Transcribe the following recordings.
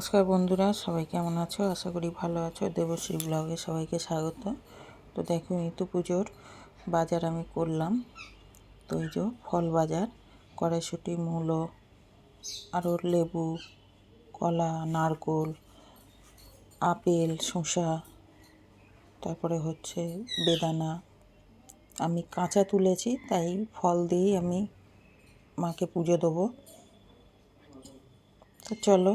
নমস্কার বন্ধুরা, সবাই কেমন আছো? আশা করি ভালো আছো। দেবশ্রী ব্লগে সবাইকে স্বাগত। তো দেখো ইতু পুজোর বাজার আমি করলাম। তো এই যে ফল বাজার, কড়াইশুঁটি, মূলো, আরও লেবু, কলা, নারকোল, আপেল, শসা, তারপরে হচ্ছে বেদানা। আমি কাঁচা তুলেছি, তাই ফল দিয়েই আমি মাকে পুজো দেবো। তো চলো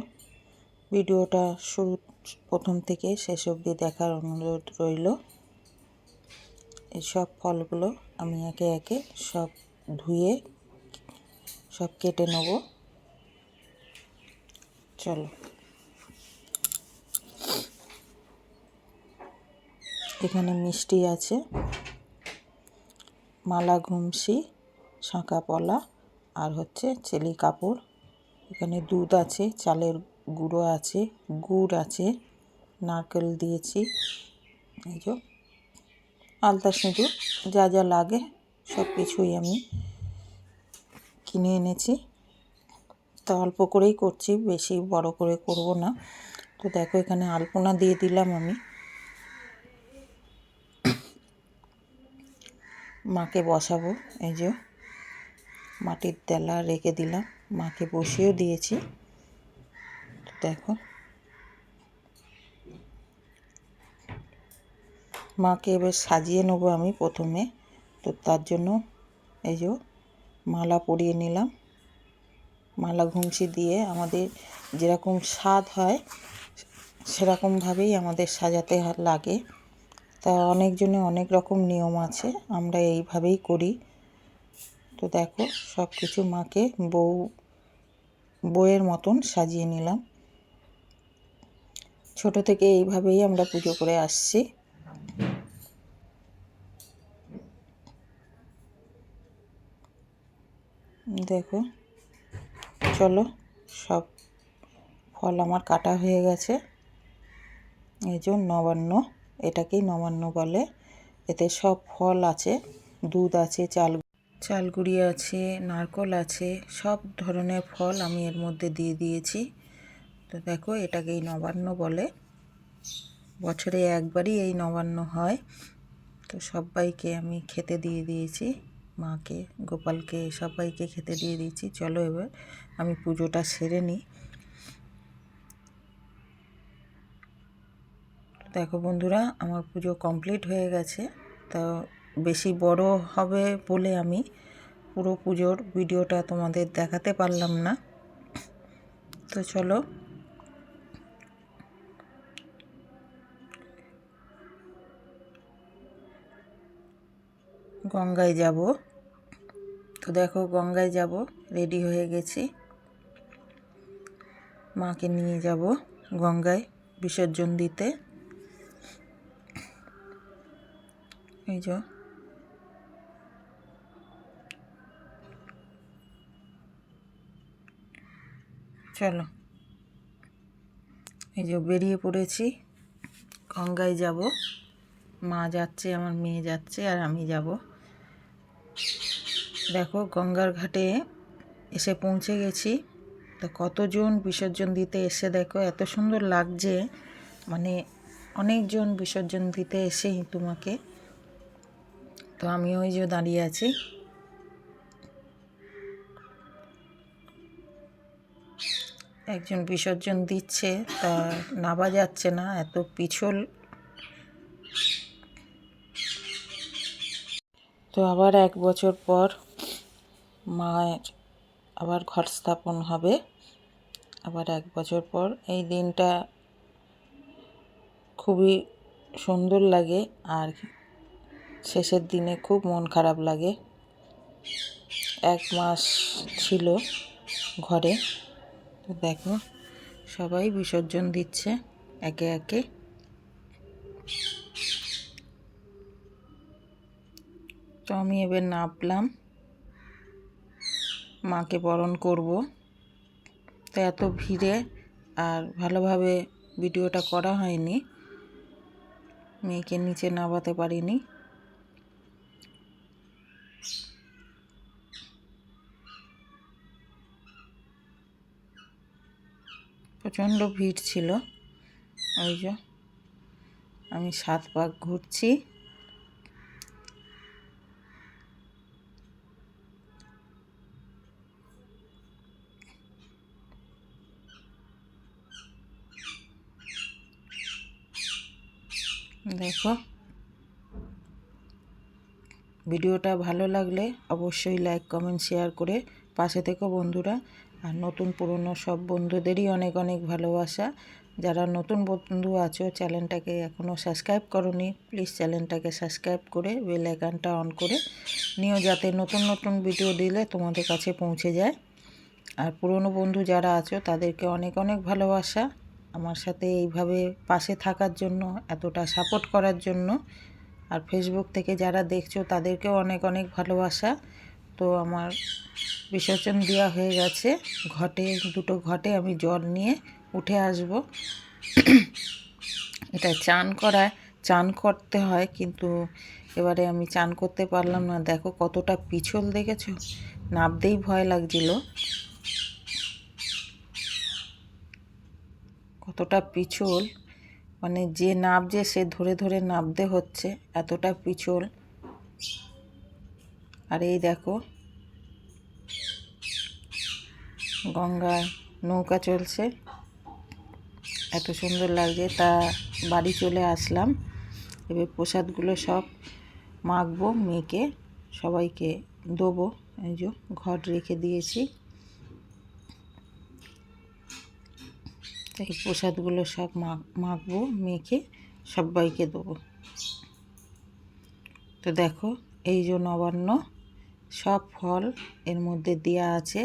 ভিডিওটা শুরু প্রথম থেকে শেষ অবধি দেখার অনুরোধ রইল। সব ফলগুলো আমি একে একে সব ধুয়ে, সব কেটে নেব। চলো। এখানে মিষ্টি আছে, মালা ঘুমসি শাঁকা পলা, আর হচ্ছে চেলি কাপড়। এখানে দুধ আছে, চালের গুঁড়ো আছে, গুড় আছে, নারকেল দিয়েছি, এই যে আলতা সিঁদুর, যা যা লাগে সব কিছুই আমি কিনে এনেছি। তো অল্প করেই করছি, বেশি বড় করে করব না। তো দেখো এখানে আলপনা দিয়ে দিলাম আমি। মাকে বসাবো, এই যে মাটির তেলা রেখে দিলাম, মাকে বসিয়েও দিয়েছি। দেখো। মাকে এবার সাজিয়ে নেব আমি প্রথমে। তো তার জন্য এই যে মালা পরিয়ে নিলাম। মালা ঘুমসি দিয়ে আমাদের যেরকম স্বাদ হয়, সেরকমভাবেই আমাদের সাজাতে লাগে। তা অনেকজনে অনেক রকম নিয়ম আছে, আমরা এইভাবেই করি। তো দেখো সব কিছু মাকে বউ বইয়ের মতন সাজিয়ে নিলাম। ছোট থেকে এইভাবেই আমরা পুজো করে আসছি। দেখো, চলো, সব ফল আমার কাটা হয়ে গেছে। এই যে নবান্ন, এটাকেই নবান্ন বলে। এতে সব ফল আছে, দুধ আছে, চাল চালগুড়ি আছে, নারকল আছে, সব ধরনের ফল আমি এর মধ্যে দিয়ে দিয়েছি। তো দেখো এটাকেই নবান্ন বলে। বছরে একবারই এই নবান্ন হয়। তো সবাইকে আমি খেতে দিয়ে দিয়েছি। মাকে, গোপালকে, সবাইকে খেতে দিয়ে দিয়েছি। চলো এবার আমি পুজোটা সেরে নিই। দেখো বন্ধুরা, আমার পুজো কমপ্লিট হয়ে গেছে। তো বেশি বড় হবে বলে আমি পুরো পুজোর ভিডিওটা তোমাদের দেখাতে পারলাম না। তো চলো গঙ্গায় যাব। তো দেখো গঙ্গায় যাব রেডি হয়ে গেছি। মাকে নিয়ে যাব গঙ্গায় বিসর্জন দিতে। এই যে। চলো। এই যে বেরিয়ে পড়েছি, গঙ্গায় যাব। মা যাচ্ছে, আমার মেয়ে যাচ্ছে, আর আমি যাব। দেখো, গঙ্গার ঘাটে এসে পৌঁছে গেছি। তো কতজন বিসর্জন দিতে এসে দেখো, এত সুন্দর লাগছে। মানে অনেকজন বিসর্জন দিতে এসেই তোমাকে। তো আমি ওই যে দাঁড়িয়ে আছি। একজন বিসর্জন দিচ্ছে, তা নাবা যাচ্ছে না, এত পিছল। তো আবার এক বছর পর মায়ের আবার ঘর স্থাপন হবে। আবার এক বছর পর এই দিনটা খুবই সুন্দর লাগে আর শেষের দিনে খুব মন খারাপ লাগে। এক মাস ছিল ঘরে। তো দেখো, সবাই বিসর্জন দিচ্ছে একে একে। তো আমি এবার নাপলাম। মাকে বরণ করব। তো এত ভিড়ে আর ভালোভাবে ভিডিওটা করা হয়নি। মেয়েকে নিচে নামাতে পারিনি। প্রচণ্ড ভিড় ছিল। ওই যে আমি সাত পাক ঘুরছি। দেখো। ভিডিওটা ভালো লাগলে অবশ্যই লাইক, কমেন্ট, শেয়ার করে পাশে থেকো বন্ধুরা। আর নতুন পুরনো সব বন্ধুদেরই অনেক অনেক ভালোবাসা। যারা নতুন বন্ধু আছো, চ্যানেলটাকে এখনও সাবস্ক্রাইব করনি, প্লিজ চ্যানেলটাকে সাবস্ক্রাইব করে বেল আইকনটা অন করে নিও যাতে নতুন নতুন ভিডিও দিলে তোমাদের কাছে পৌঁছে যায়। আর পুরনো বন্ধু যারা আছো, তাদেরকে অনেক অনেক ভালোবাসা। আমার সাথে এইভাবে পাশে থাকার জন্য, এতটা সাপোর্ট করার জন্য। আর ফেসবুক থেকে যারা দেখছ, তাদেরকেও অনেক অনেক ভালোবাসা। তো আমার বিসর্জন দেওয়া হয়ে গেছে। ঘটে, দুটো ঘটে আমি জল নিয়ে উঠে আসব। এটা চান করায় চান করতে হয়, কিন্তু এবারে আমি চান করতে পারলাম না। দেখো কতটা পিছল দেখেছ? নাবতেই ভয় লাগছিল। কতটা পিছল মানে যে নাবছে সে ধরে ধরে নাবতে হচ্ছে, এতটা পিছল। আর এই দেখো, গঙ্গায় নৌকা চলছে। এত সুন্দর লাগছে, তা বাড়ি চলে আসলাম। এবার প্রসাদগুলো সব মাখবো, মেখে সবাইকে দেবো। এই যে ঘট রেখে দিয়েছি। এই প্রসাদগুলো সব মাখবো মেখে সবাইকে দেবো। তো দেখো এই যে নবান্ন সব ফল এর মধ্যে দেওয়া আছে।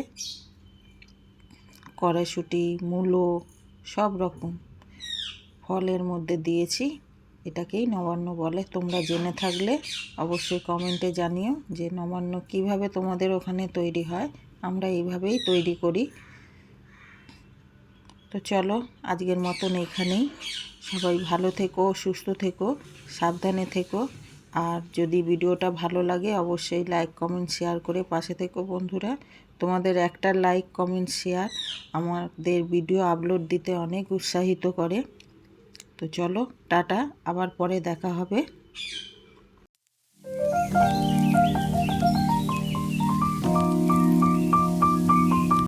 কড়াইশুঁটি মূলো সব রকম ফলের মধ্যে দিয়েছি। এটাকেই নবান্ন বলে। তোমরা জেনে থাকলে অবশ্যই কমেন্টে জানিও যে নবান্ন কীভাবে তোমাদের ওখানে তৈরি হয়। আমরা এইভাবেই তৈরি করি। তো চলো, আজকের মতন এখানেই। সবাই ভালো থেকো, সুস্থ থেকো, সাবধানে থেকো। আর যদি ভিডিওটা ভালো লাগে, অবশ্যই লাইক কমেন্ট শেয়ার করে পাশে থেকো বন্ধুরা। তোমাদের একটা লাইক কমেন্ট শেয়ার আমাদের ভিডিও আপলোড দিতে অনেক উৎসাহিত করে। তো চলো, টাটা, আবার পরে দেখা হবে।